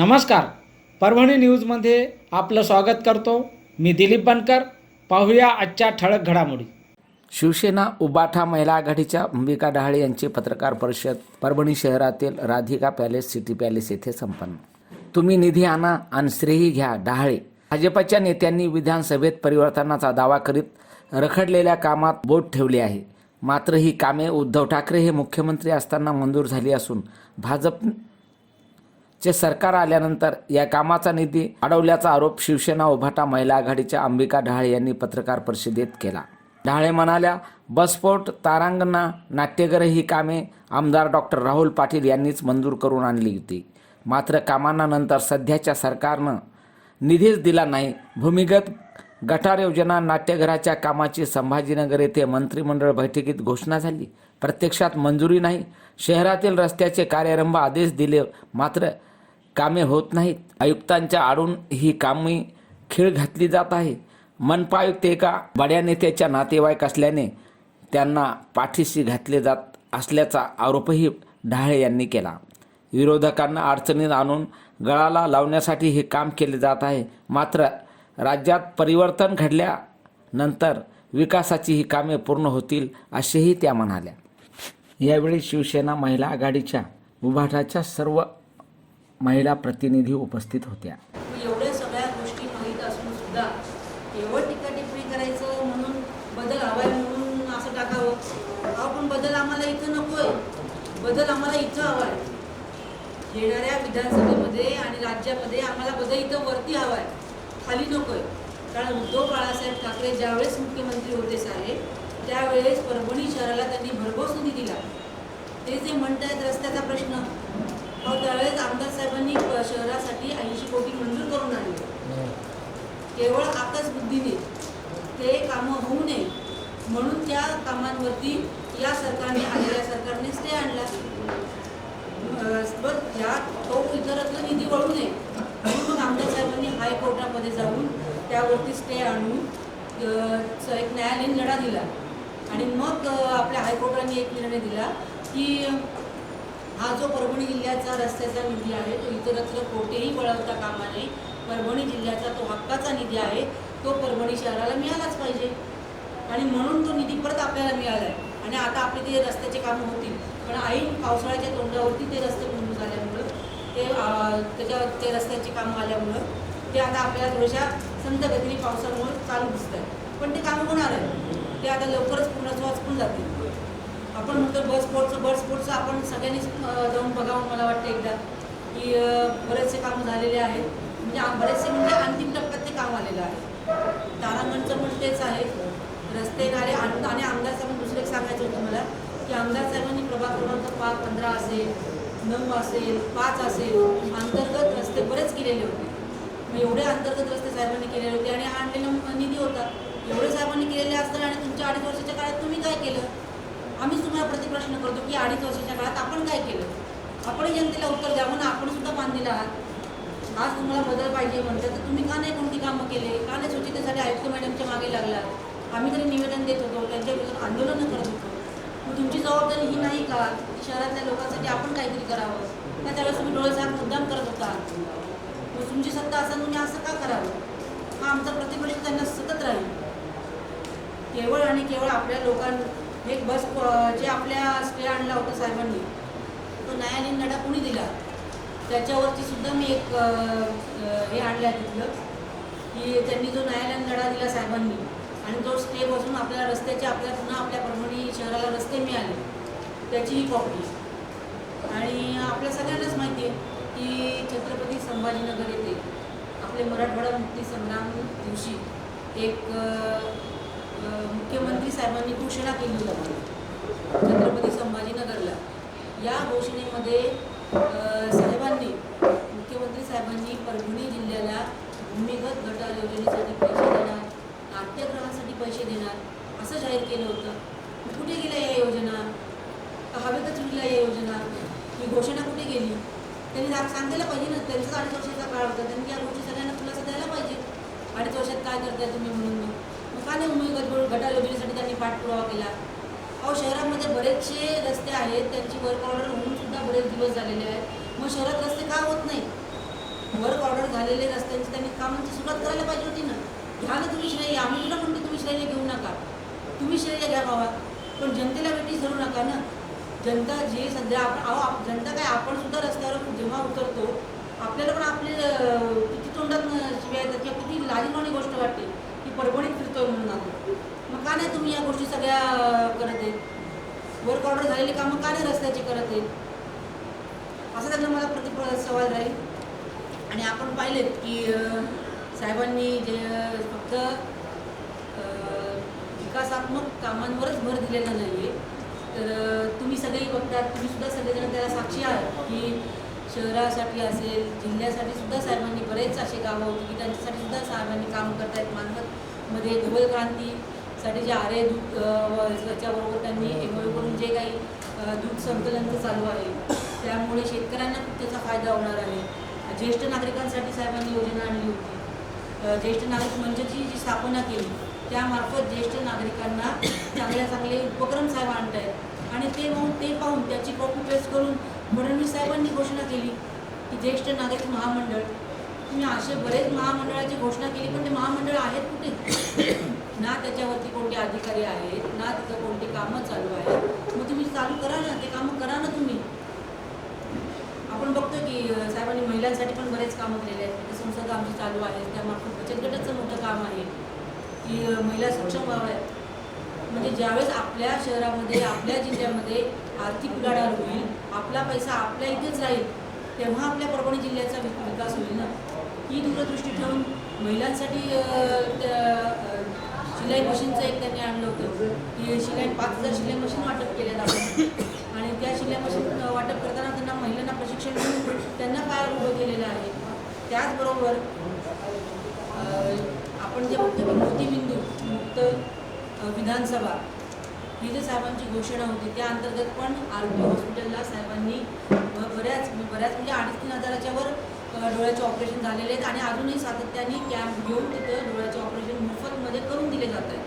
नमस्कार. परभणी न्यूजमध्ये आपलं स्वागत करतो. मी दिलीप बनकर. पाहूया आजच्या ठळक घडामोडी. शिवसेना उबाठा महिला आघाडीच्या अंबिका डहाळे यांची पत्रकार परिषद परभणी शहरातील राधिका पॅलेस सिटी पॅलेस येथे संपन्न. तुम्ही निधी आणा आणि श्रेयी घ्या डहाळे. भाजपाच्या नेत्यांनी विधानसभेत परिवर्तनाचा दावा करीत रखडलेल्या कामात बोट ठेवले आहे. मात्र ही कामे उद्धव ठाकरे हे मुख्यमंत्री असताना मंजूर झाली असून भाजप चे सरकार आल्यानंतर या कामाचा निधी अडवल्याचा आरोप शिवसेना उभाटा महिला आघाडीच्या अंबिका ढाळे यांनी पत्रकार परिषदेत केला. ढाळे म्हणाल्या बसपोर्ट तारांगणा नाट्यगृह ही कामे आमदार डॉक्टर राहुल पाटील यांनीच मंजूर करून आणली होती. मात्र कामांना नंतर सध्याच्या सरकारनं निधीच दिला नाही. भूमिगत गटार योजना नाट्यघराच्या कामाची संभाजीनगर येथे मंत्रिमंडळ बैठकीत घोषणा झाली. प्रत्यक्षात मंजुरी नाही. शहरातील रस्त्याचे कार्यारंभ आदेश दिले मात्र कामे होत नाहीत. आयुक्तांच्या आडून ही कामे खेळ घातली जात आहे. मनपा आयुक्त एका बड्या नेत्याच्या नातेवाईक असल्याने त्यांना पाठीशी घातले जात असल्याचा आरोपही ढाळे यांनी केला. विरोधकांना अडचणीत आणून गळाला लावण्यासाठी हे काम केले जात आहे. मात्र राज्यात परिवर्तन घडल्यानंतर विकासाची ही कामे पूर्ण होतील असेही त्या म्हणाल्या. यावेळी शिवसेना महिला आघाडीच्या उभाटाच्या सर्व महिला प्रतिनिधी उपस्थित होत्या. एवढ्या सगळ्या गोष्टी माहीत असून सुद्धा केवळ टीका करायचं म्हणून बदल हवाय म्हणून असं टाकावं? अहो पण बदल आम्हाला इथं नकोय. बदल आम्हाला इथं हवाय. येणाऱ्या विधानसभेमध्ये आणि राज्यामध्ये आम्हाला बदल इथं वरती हवाय. खाली नकोय. कारण उद्धव बाळासाहेब ठाकरे ज्यावेळेस मुख्यमंत्री होते साहेब त्यावेळेस परभणी शहराला त्यांनी भरघोस निधी दिला ते जे म्हणतायत रस्त्याचा प्रश्न मग त्यावेळेस आमदार साहेबांनी शहरासाठी ऐंशी कोटी मंजूर करून आणले. केवळ आकस बुद्धीने ते कामं होऊ नये म्हणून त्या कामांवरती या सरकारने आलेल्या सरकारने स्टे आणला. अं, बरं तो इतरत्र निधी वळू नये म्हणून मग आमदार साहेबांनी हायकोर्टामध्ये जाऊन त्यावरती स्टे आणून एक न्यायालयीन लढा दिला. आणि मग आपल्या हायकोर्टाने एक निर्णय दिला की हा जो परभणी जिल्ह्याचा रस्त्याचा निधी आहे तो इतरत्र कोठेही वळवता कामा नये. परभणी जिल्ह्याचा तो हक्काचा निधी आहे. तो परभणी शहराला मिळालाच पाहिजे. आणि म्हणून तो निधी परत आपल्याला मिळाला आहे आणि आता आपले ते रस्त्याचे कामं होतील. पण ऐन पावसाळ्याच्या तोंडावरती ते रस्ते मंजूर झाल्यामुळं ते त्याच्या ते रस्त्याची कामं आल्यामुळं ते आता आपल्याला थोड्याशा संत गतीने पावसामुळे चालू दिसत आहे पण ते कामं होणार आहे ते आता लवकरच पूर्णत्वास पण जातील. आपण म्हणतो बस स्पोर्टचं बस स्पोर्ट्सचं आपण सगळ्यांनीच जाऊन बघावं मला वाटतं एकदा. की बरेचसे कामं झालेले आहेत. म्हणजे बरेचसे म्हणजे अंतिम टप्प्यात ते काम आलेलं आहे. तारांगणचं पण तेच आहे. रस्ते नाले आणि आणि आमदार साहेबांनी दुसरं एक सांगायचं होतं मला की आमदार साहेबांनी प्रभाग क्रमांक पाच पंधरा असेल नऊ असेल पाच असेल अंतर्गत रस्ते बरेच केलेले होते. मग एवढे अंतर्गत रस्ते साहेबांनी केलेले होते आणि आणलेला निधी होता. एवढे साहेबांनी केलेले असताना आणि तुमच्या अडीच वर्षाच्या काळात तुम्ही काय केलं? आम्हीच तुम्हाला प्रतिप्रश्न करतो की अडीच वर्षाच्या काळात आपण काय केलं? आपणही जनतेला उत्तर द्यावं ना आपण सुद्धा बांधलेलं आहात आज तुम्हाला बदल पाहिजे म्हणतात तर तुम्ही का नाही कोणती कामं केले? का नाही स्वच्छतेसाठी आयुक्त मॅडमच्या मागे लागलात? आम्ही तरी निवेदन देत होतो त्यांच्या विरोधात आंदोलनं करत होतो. मग तुमची जबाबदारी ही नाही का? की शहरातल्या लोकांसाठी आपण काहीतरी करावं? का त्यावेळेस तुम्ही डोळेसाहेब मुद्दाम करत होता? मग तुमची सत्ता असताना तुम्ही असं का करावं? हा आमचा प्रतिप्रश्न त्यांना सतत राहील. केवळ आणि केवळ आपल्या लोकांना एक बस प- जे आपल्या स्टे आणला होता साहेबांनी तो न्यायालयीन लढा कुणी दिला? त्याच्यावरती सुद्धा मी एक हे आणलं आहे तिथलं की त्यांनी जो न्यायालयीन लढा दिला साहेबांनी आणि तो स्टे बसून आपल्या रस्त्याचे आपल्या पुन्हा आपल्या परभणी शहराला रस्ते मिळाले त्याची ही कॉपी आणि आपल्या सगळ्यांनाच माहिती आहे की छत्रपती संभाजीनगर येथे आपले मराठवाडा मुक्ती संग्राम दिवशी एक मुख्यमंत्री साहेबांनी घोषणा केली होती. छत्रपती संभाजीनगरला. या घोषणेमध्ये साहेबांनी मुख्यमंत्री साहेबांनी परभणी जिल्ह्याला भूमिगत गटार योजनेसाठी पैसे देणार नाट्यगृहासाठी पैसे देणार असं जाहीर केलं होतं. कुठे गेल्या या योजना? हवेतच उरल्या या योजना? ही घोषणा कुठे गेली? त्यांनी सा- सांगायला पाहिजे ना त्यांचा अडीच वर्षाचा काळ होता. त्यांनी या गोष्टी सगळ्यांना खुलासा द्यायला पाहिजे. अडीच वर्षात काय करताय तुम्ही म्हणून मग? का नाही भूमिगत गट- गटार योजनेसाठी त्यांनी पाठपुरावा केला. अहो शहरामध्ये बरेचसे रस्ते आहेत त्यांची वर्क ऑर्डर होऊन सुद्धा बरेच दिवस झालेले आहेत. मग शहरात रस्ते का होत नाही वर्क ऑर्डर झालेले रस्त्यांची त्यांनी कामांची सुरुवात करायला पाहिजे होती ना. घ्या ना तुम्ही श्रेय आम्ही तुला म्हणतो तुम्ही श्रेय घेऊ नका. तुम्ही श्रेय घ्या बाबा पण जनतेला भेटी धरू नका ना. जनता जे सध्या आपण अहो जनता काय आपण सुद्धा रस्त्यावर जेव्हा उतरतो आपल्याला पण आपले किती तोंडात शिवाय येतात किंवा किती लाजीरवाणी गोष्ट वाटते की परभणीत फिरतोय मग का नाही तुम्ही या गोष्टी सगळ्या करत आहेत? वर्क ऑर्डर झालेली कामं का नाही रस्त्याची करत आहेत? असं त्यांना मला प्रति सवाल राहील. आणि आपण पाहिलेत की साहेबांनी जे फक्त विकासात्मक कामांवरच भर दिलेला नाही आहे तर तुम्ही सगळेही बघतात तुम्ही सुद्धा सगळेजण त्याला साक्षी आहात की शहरासाठी असेल जिल्ह्यासाठी सुद्धा साहेबांनी बरेच असे गावं होती की त्यांच्यासाठी सुद्धा साहेबांनी काम करतायत मध्ये धवल क्रांतीसाठी जे आरे दूध त्याच्याबरोबर त्यांनी एमओ करून जे काही दूध संकलन चालू आहे. त्यामुळे शेतकऱ्यांना त्याचा फायदा होणार आहे. ज्येष्ठ नागरिकांसाठी साहेबांनी योजना आणली होती. ज्येष्ठ नागरिक मंचची जी स्थापना केली त्यामार्फत ज्येष्ठ नागरिकांना चांगले चांगले उपक्रम साहेब आणत आहेत आणि ते पाहून ते पाहून त्याची कॉपी पेस्ट करून फडणवीस साहेबांनी घोषणा केली की ज्येष्ठ नागरिक महामंडळ तुम्ही असे बरेच महामंडळाची घोषणा केली पण ते महामंडळ आहेत कुठे? ना त्याच्यावरती कोणते अधिकारी आहेत ना तिथं कोणती कामं चालू आहेत. मग तुम्ही चालू करा ना ते कामं करा ना तुम्ही. आपण बघतो की साहेबांनी महिलांसाठी पण बरेच कामं केलेले आहेत. ते संसद आमची चालू आहे त्यामार्फत बचत गटाचं मोठं काम आहे. की महिला सक्षम व्हाव्यात म्हणजे ज्यावेळेस आपल्या शहरामध्ये आपल्या जिल्ह्यामध्ये आर्थिक उलाढाल होईल आपला पैसा आपल्या इथेच राहील तेव्हा आपल्या परभणी जिल्ह्याचा विकास होईल ना. ही दूरदृष्टी ठेवून महिलांसाठी त्या, शिलाई मशीनचं एक त्यांनी आणलं होतं. की शिलाई पाच हजार शिलाई मशीन वाटप केलेलं जातात आणि त्या शिलाई मशीन वाटप करताना त्यांना महिलांना प्रशिक्षण देऊन त्यांना काय उभं केलेलं आहे. त्याचबरोबर आपण जे म्हणतो की मोतीबिंदू मुक्त विधानसभा ही जी साहेबांची घोषणा होती त्या अंतर्गत पण आरोग्य हॉस्पिटलला साहेबांनी बऱ्याच बऱ्याच म्हणजे अडीच तीन हजाराच्या वर डोळ्याचे ऑपरेशन झालेले आहेत आणि अजूनही सातत्याने कॅम्प घेऊन तिथं डोळ्याचे ऑपरेशन मोफतमध्ये करून दिले जात आहेत.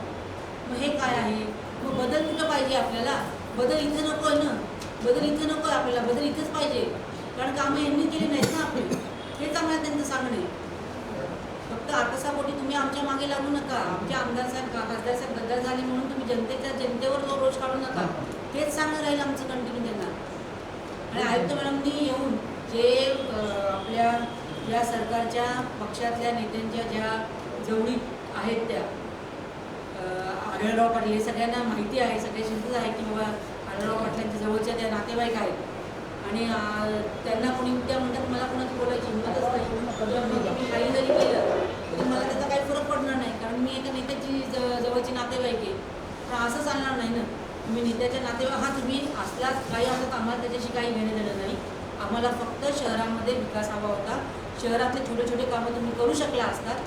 मग हे काय आहे? मग बदल कुठं पाहिजे आपल्याला? बदल इथे नको आहे ना? बदल इथे नको आहे आपल्याला? बदल इथेच पाहिजे. कारण कामं यांनी केली नाहीत ना आपली. हेच आम्हाला त्यांचं सांगणे. फक्त आकसापोटी तुम्ही आमच्या मागे लागू नका. आमचे आमदार साहेब का- खासदार साहेब गद्दार झाले म्हणून तुम्ही जनतेच्या जनतेवर जो रोष काढू नका. तेच सांगणं राहील आमचं कंटिन्यू त्यांना. आणि आयुक्त मॅडमनी येऊन जे या सरकारच्या पक्षातल्या नेत्यांच्या ज्या जवळी आहेत त्या आढळराव पाटील हे सगळ्यांना माहिती आहे सगळ्या चिंतित आहे की बाबा आढळराव पाटलांच्या जवळच्या त्या नातेवाईक आहेत. आणि त्यांना कोणी त्या म्हणतात मला कोणाची बोलायची हिंमतच नाही. मी काही जरी केलं तरी मला त्याचा काही फरक पडणार नाही कारण मी एका नेत्याची ज- जवळची नातेवाईक आहे. तर असं चालणार नाही ना. तुम्ही नेत्याच्या नातेवाईक हा तुम्ही असलाच काही असत आम्हाला त्याच्याशी काही घेणं देणं नाही. आम्हाला फक्त शहरामध्ये विकास हवा होता. शहरातले छोटे छोटे कामं तुम्ही करू शकला असतात.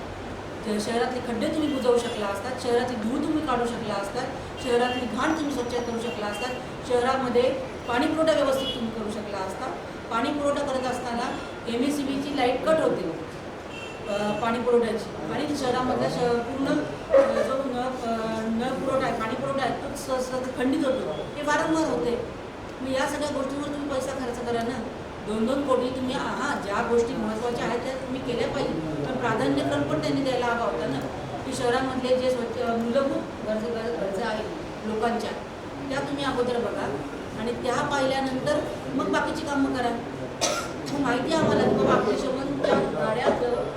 शहरातले खड्डे तुम्ही बुजवू शकला असतात. शहरातली धूळ तुम्ही काढू शकला असतात. शहरातली घाण तुम्ही स्वच्छ करू शकला असतात. शहरामध्ये पाणी पुरवठा व्यवस्थित तुम्ही करू शकला असता. पाणी पुरवठा करत असताना एम एस सी बीची लाइट कट होते. पाणीपुरवठ्याची. पाणी पुरवठ्याची आणि शहरामधला श पूर्ण जो न नळ पुरवठा आहे पाणी पुरवठा आहे तो स- खंडित होतो. हे वारंवार होते. मग या सगळ्या गोष्टींवर तुम्ही पैसा खर्च करा ना. दोन दोन कोटी तुम्ही हा ज्या गोष्टी महत्त्वाच्या आहेत त्या तुम्ही केल्या पाहिजे. पण प्राधान्यक्रम पण त्यांनी द्यायला हवा होता ना. की शहरामधले जे स्वच्छ मूलभूत गरज गरज गरजा आहेत लोकांच्या त्या तुम्ही अगोदर बघा. आणि त्या पाहिल्यानंतर मग बाकीची कामं करा. मग माहिती आहे आम्हाला की बाबा अग्निशमनच्या गाड्या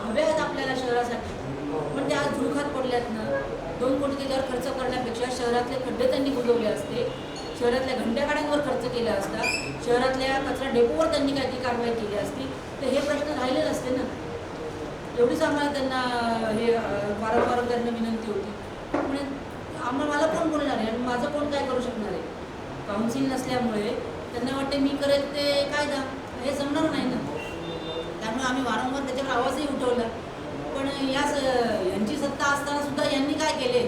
हव्या आहेत आपल्याला शहरासाठी. पण त्या आज धुळखात पडल्यात ना. दोन कोटी त्याच्यावर खर्च करण्यापेक्षा शहरातले खड्डे त्यांनी बुजवले असते. शहरातल्या घंट्यागाड्यांवर खर्च केला असता शहरातल्या कचरा डेपोवर त्यांनी काहीतरी कारवाई केली असती तर हे प्रश्न राहिले नसते ना. एवढीच आम्हाला त्यांना हे वारंवार त्यांना विनंती होती. म्हणजे आम्हाला मला कोण बोलणार आहे? आणि माझं कोण काय करू शकणार आहे? काउन्सिल नसल्यामुळे त्यांना वाटते मी करेल ते कायदा. हे जमणार नाही ना. त्यामुळे आम्ही वारंवार त्याच्यावर आवाजही उठवला. पण या यांची सत्ता असताना सुद्धा यांनी काय केले?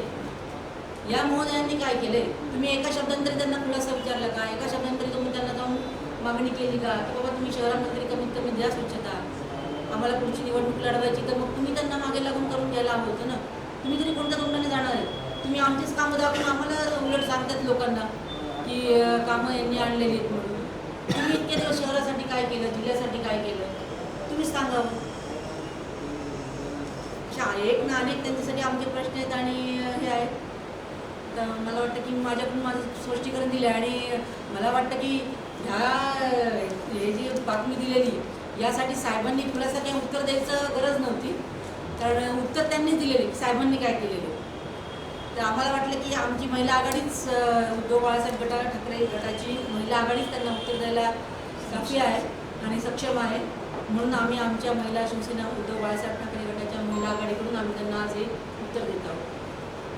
या महोदयांनी काय केले तुम्ही एका शब्दांतरी त्यांना खुलासा विचारला का? एका शब्दांतरी तुम्ही त्यांना जाऊन मागणी केली का? की बाबा तुम्ही शहरामध्ये तरी कमीत कमी द्या स्वच्छता. आम्हाला पुढची निवडणूक लढवायची तर मग तुम्ही त्यांना मागे लागून करून घ्यायला हवं होतं ना? तुम्ही तरी कोणत्या तोंडाने जाणार आहे? तुम्ही आमचीच कामं दाखवून आम्हाला उलट सांगतात लोकांना की कामं यांनी आणलेली आहेत म्हणून. तुम्ही इतके दिवस शहरासाठी काय केलं? जिल्ह्यासाठी काय केलं? तुम्हीच सांगावं शाळेत हो. एक ना अनेक त्यांच्यासाठी आमचे प्रश्न आहेत आणि हे आहेत. तर मला वाटतं की माझ्याकडून माझं स्पष्टीकरण दिलं आहे आणि मला वाटतं की ह्या हे जी बातमी दिलेली यासाठी साहेबांनी खुलासा काही उत्तर द्यायचं गरज नव्हती. कारण उत्तर त्यांनीच दिलेले साहेबांनी काय केलेलं. तर आम्हाला वाटलं की आमची महिला आघाडीच उद्धव बाळासाहेब गटा ठाकरे गटाची महिला आघाडीच त्यांना उत्तर द्यायला काफी आहे आणि सक्षम आहे. म्हणून आम्ही आमच्या महिला शिवसेना उद्धव बाळासाहेब ठाकरे गटाच्या महिला आघाडीकडून आम्ही त्यांना आज हे उत्तर देत आहोत.